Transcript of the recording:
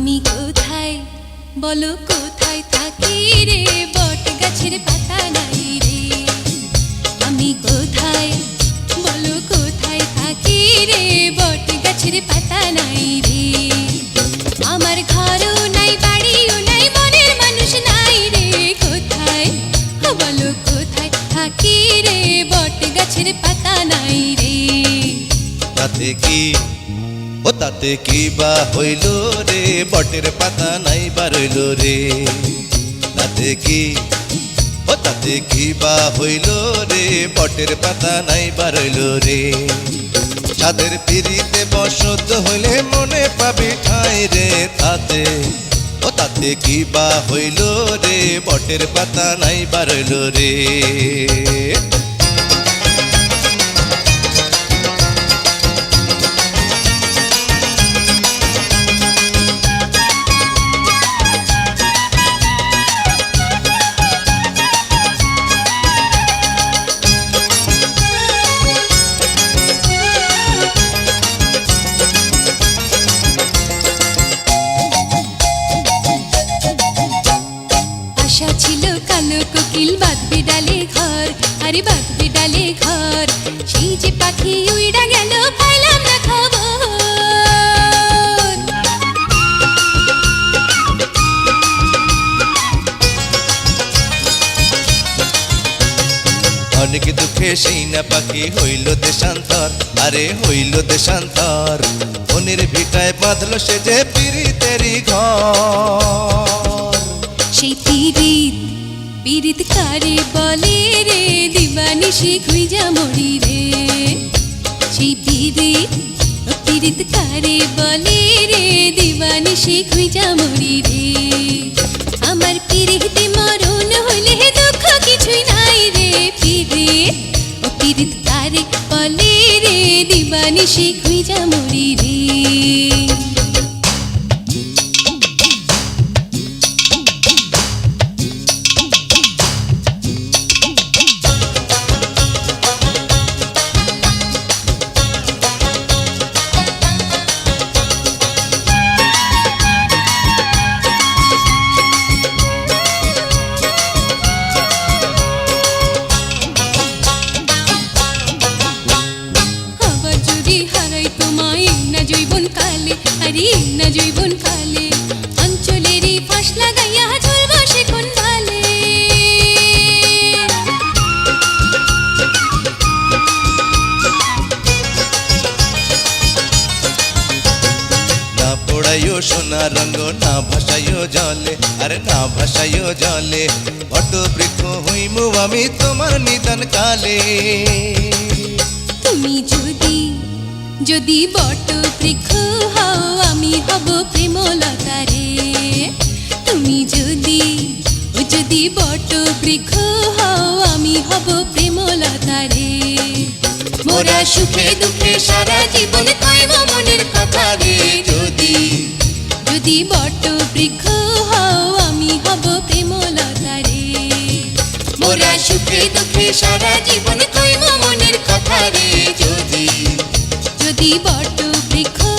আমি কোথায়? বলো কোথায় থাকি রে? বট গাছের পাতা নাই রে। আমি কোথায়? বলো কোথায় থাকি রে? বট গাছের পাতা নাই রে। আমার ঘরও নাই, বাড়িও নাই মানুষ নাই রে। কোথায়? বলো কোথায় থাকি রে? পাতা নাই রে। কি ও তাতে কি বা হইল রে? বটের পাতা নাই বারইল রে। তাতে কি? ও তাতে কি বা হইল রে? বটের পাতা নাই বারইল রে। ছাদের পিড়িতে বসত হইলে মনে পাবি ঠাই রে তাতে। ও তাতে কি বা হইল রে? বটের পাতা নাই বারইল রে। আশা ছিল কালো কোকিল বাঁধবে ডালে ঘর। আরে বাঁধবে ডালে ঘর। সেই যে পাখি উইড়া গেল, পাইলাম না খবর। অনেক দুঃখে সেই না পাখি হইল দেশান্তর। আরে হইল দেশান্তর। মনের ভিটায় বাঁধলো সে যে ঘর। সেই পীড়িত পীড়িত কারে বলে রে? দিবানিশি খুঁজা মরি রে। সেই পীড়িত পীড়িত কারে বলে রে? দিবানিশি খুঁজা মরি রে। আমার পীড়িতে মরণ হইলে দুঃখ কিছুই নাই রে। পীড়িত ও পীড়িত কারে বলে রে? দিবানিশি খুঁজা মরি রে। আরে না জৈবন কালে। অঞ্চলেরই ফাঁস লাগাইয়া ঝুলব সে কোন বালে। না পোড়াইও সোনা রঙ্গ না ভাসাইও জলে। আরে না ভাসাইও জলে বট বৃক্ষ হইমু আমি তোমার নিদান কালে। তুমি যদি যদি বট বৃক্ষ হও, আমি হব প্রেমলতা রে তুমি যদি যদি বট বৃক্ষ হও, আমি হব প্রেমলতা রে মোরা সুখে দুঃখে সারা জীবন কইব মনের কথা রে। যদি যদি বট বৃক্ষ হও, আমি হব প্রেমলতা রে মোরা সুখে দুঃখে সারা জীবন কইব মনের কথা রে। যদি বট বৃক্ষ